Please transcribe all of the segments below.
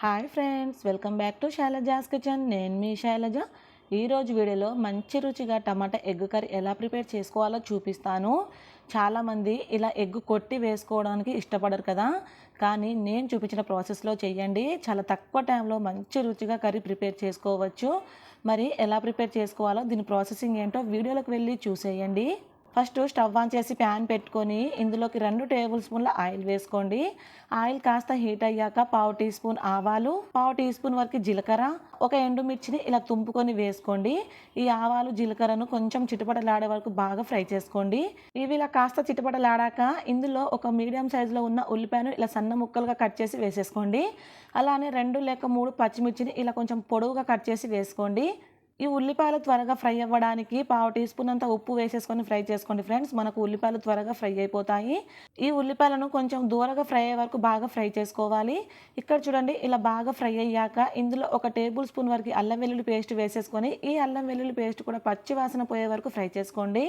Hi friends welcome back to Shailaja's kitchen. నేను మీ శైలజ. ఈరోజు వీడియోలో మంచి రుచిగా టమాటా ఎగ్ కర్రీ ఎలా ప్రిపేర్ చేసుకోవాలో చూపిస్తాను. చాలామంది ఇలా ఎగ్ కొట్టి వేసుకోవడానికి ఇష్టపడరు కదా. కానీ నేను చూపించిన ప్రాసెస్లో చేయండి చాలా తక్కువ టైంలో మంచి రుచిగా కర్రీ ప్రిపేర్ చేసుకోవచ్చు. మరి ఎలా ప్రిపేర్ చేసుకోవాలో దీని ప్రాసెసింగ్ ఏంటో వీడియోలోకి వెళ్ళి చూసేయండి. ఫస్ట్ స్టవ్ ఆన్ చేసి ప్యాన్ పెట్టుకొని ఇందులోకి రెండు టేబుల్ స్పూన్ల ఆయిల్ వేసుకోండి. ఆయిల్ కాస్త హీట్ అయ్యాక పావు టీ స్పూన్ ఆవాలు పావు టీ స్పూన్ వరకు జీలకర్ర ఒక ఎండుమిర్చిని ఇలా తుంపుకొని వేసుకోండి. ఈ ఆవాలు జీలకర్రను కొంచెం చిటపటలాడే వరకు బాగా ఫ్రై చేసుకోండి. ఇవి ఇలా కాస్త చిటపటలాడాక ఇందులో ఒక మీడియం సైజులో ఉన్న ఉల్లిపాయను ఇలా సన్న ముక్కలుగా కట్ చేసి వేసేసుకోండి. అలానే రెండు లేక మూడు పచ్చిమిర్చిని ఇలా కొంచెం పొడవుగా కట్ చేసి వేసుకోండి. ఈ ఉల్లిపాయలు త్వరగా ఫ్రై అవ్వడానికి పావు టీ స్పూన్ అంత ఉప్పు వేసేసుకొని ఫ్రై చేసుకోండి ఫ్రెండ్స్. మనకు ఉల్లిపాయలు త్వరగా ఫ్రై అయిపోతాయి. ఈ ఉల్లిపాయలను కొంచెం దూరగా ఫ్రై అయ్యే వరకు బాగా ఫ్రై చేసుకోవాలి. ఇక్కడ చూడండి ఇలా బాగా ఫ్రై అయ్యాక ఇందులో ఒక టేబుల్ స్పూన్ వరకు అల్లం వెల్లుల్లి పేస్ట్ వేసేసుకొని ఈ అల్లం వెల్లుల్లి పేస్ట్ కూడా పచ్చి వాసన పోయే వరకు ఫ్రై చేసుకోండి.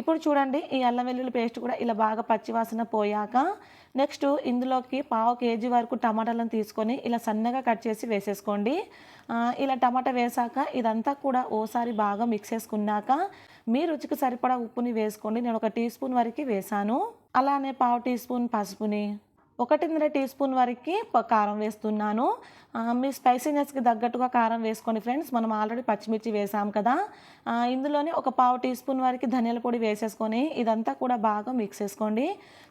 ఇప్పుడు చూడండి ఈ అల్లం వెల్లుల్లి పేస్ట్ కూడా ఇలా బాగా పచ్చివాసన పోయాక నెక్స్ట్ ఇందులోకి పావు కేజీ వరకు టమాటాలను తీసుకొని ఇలా సన్నగా కట్ చేసి వేసేసుకోండి. ఇలా టమాటా వేసాక ఇదంతా కూడా ఓసారి బాగా మిక్స్ చేసుకున్నాక మీ రుచికి సరిపడా ఉప్పుని వేసుకోండి. నేను ఒక టీ స్పూన్ వరకు వేసాను. అలానే పావు టీ స్పూన్ పసుపుని ఒకటిన్నర టీ స్పూన్ వరకు కారం వేస్తున్నాను. మీ స్పైసీనెస్కి తగ్గట్టుగా కారం వేసుకోండి ఫ్రెండ్స్. మనం ఆల్రెడీ పచ్చిమిర్చి వేసాం కదా. ఇందులోనే ఒక పావు టీ స్పూన్ వరకు ధనియాల పొడి వేసేసుకొని ఇదంతా కూడా బాగా మిక్స్ చేసుకోండి.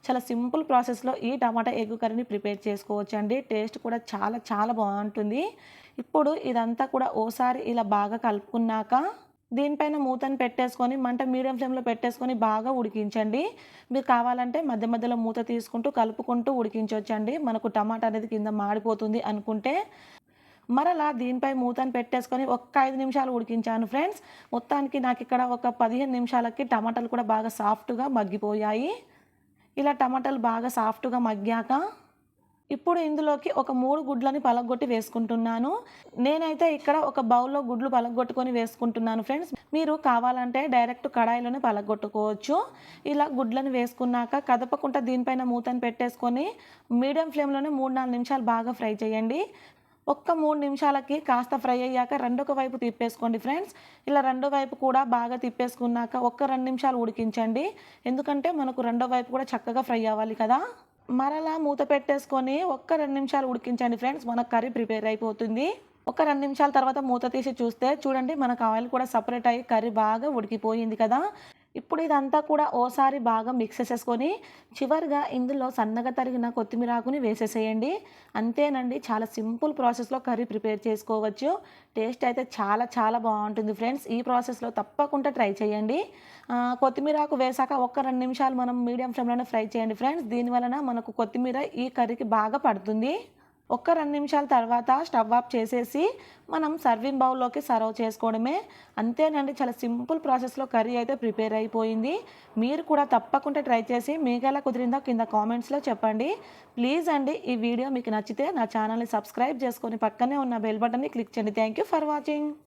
చాలా సింపుల్ ప్రాసెస్లో ఈ టమాటా ఎగ్ కర్రీని ప్రిపేర్ చేసుకోవచ్చు అండి టేస్ట్ కూడా చాలా చాలా బాగుంటుంది. ఇప్పుడు ఇదంతా కూడా ఓసారి ఇలా బాగా కలుపుకున్నాక దీనిపైన మూతను పెట్టేసుకొని మంట మీడియం ఫ్లేమ్లో పెట్టేసుకొని బాగా ఉడికించండి. మీరు కావాలంటే మధ్య మధ్యలో మూత తీసుకుంటూ కలుపుకుంటూ ఉడికించవచ్చండి మనకు టమాటా అనేది కింద మాడిపోతుంది అనుకుంటే. మరలా దీనిపై మూతను పెట్టేసుకొని ఒక్క ఐదు నిమిషాలు ఉడికించాను ఫ్రెండ్స్. మొత్తానికి నాకు ఇక్కడ ఒక పదిహేను నిమిషాలకి టమాటాలు కూడా బాగా సాఫ్ట్గా మగ్గిపోయాయి. ఇలా టమాటాలు బాగా సాఫ్ట్గా మగ్గాక ఇప్పుడు ఇందులోకి ఒక మూడు గుడ్లని పలగొట్టి వేసుకుంటున్నాను. నేనైతే ఇక్కడ ఒక బౌల్లో గుడ్లు పలగొట్టుకొని వేసుకుంటున్నాను ఫ్రెండ్స్. మీరు కావాలంటే డైరెక్ట్ కడాయిలోనే పలగొట్టుకోవచ్చు. ఇలా గుడ్లను వేసుకున్నాక కదపకుండా దీనిపైన మూతను పెట్టేసుకొని మీడియం ఫ్లేమ్లోనే మూడు నాలుగు నిమిషాలు బాగా ఫ్రై చేయండి. ఒక్క మూడు నిమిషాలకి కాస్త ఫ్రై అయ్యాక రెండొక వైపు తిప్పేసుకోండి ఫ్రెండ్స్. ఇలా రెండో వైపు కూడా బాగా తిప్పేసుకున్నాక ఒక్క రెండు నిమిషాలు ఉడికించండి. ఎందుకంటే మనకు రెండో వైపు కూడా చక్కగా ఫ్రై అవ్వాలి కదా. మరలా మూత పెట్టేసుకొని ఒక్క రెండు నిమిషాలు ఉడికించండి ఫ్రెండ్స్. మనకు కర్రీ ప్రిపేర్ అయిపోతుంది. ఒక రెండు నిమిషాల తర్వాత మూత తీసి చూస్తే చూడండి మనకు ఆయిల్ కూడా సపరేట్ అయ్యి కర్రీ బాగా ఉడికిపోయింది కదా. ఇప్పుడు ఇదంతా కూడా ఓసారి బాగా మిక్స్ చేసేసుకొని చివరిగా ఇందులో సన్నగా తరిగిన కొత్తిమీర ఆకుని వేసేసేయండి. అంతేనండి చాలా సింపుల్ ప్రాసెస్లో కర్రీ ప్రిపేర్ చేసుకోవచ్చు. టేస్ట్ అయితే చాలా చాలా బాగుంటుంది ఫ్రెండ్స్. ఈ ప్రాసెస్లో తప్పకుండా ట్రై చేయండి. కొత్తిమీర ఆకు వేసాక ఒక్క రెండు నిమిషాలు మనం మీడియం ఫ్లేమ్లోనే ఫ్రై చేయండి ఫ్రెండ్స్. దీనివలన మనకు కొత్తిమీర ఈ కర్రీకి బాగా పడుతుంది. ఒక్క రెండు నిమిషాల తర్వాత స్టవ్ ఆఫ్ చేసేసి మనం సర్వింగ్ బౌల్లోకి సర్వ్ చేసుకోవడమే. అంతేనండి చాలా సింపుల్ ప్రాసెస్లో కర్రీ అయితే ప్రిపేర్ అయిపోయింది. మీరు కూడా తప్పకుండా ట్రై చేసి మీకు ఎలా కుదిరిందో కింద కామెంట్స్లో చెప్పండి. ప్లీజ్ అండి ఈ వీడియో మీకు నచ్చితే నా ఛానల్ని సబ్స్క్రైబ్ చేసుకొని పక్కనే ఉన్న బెల్ బటన్ని క్లిక్ చేయండి. Thank you for watching.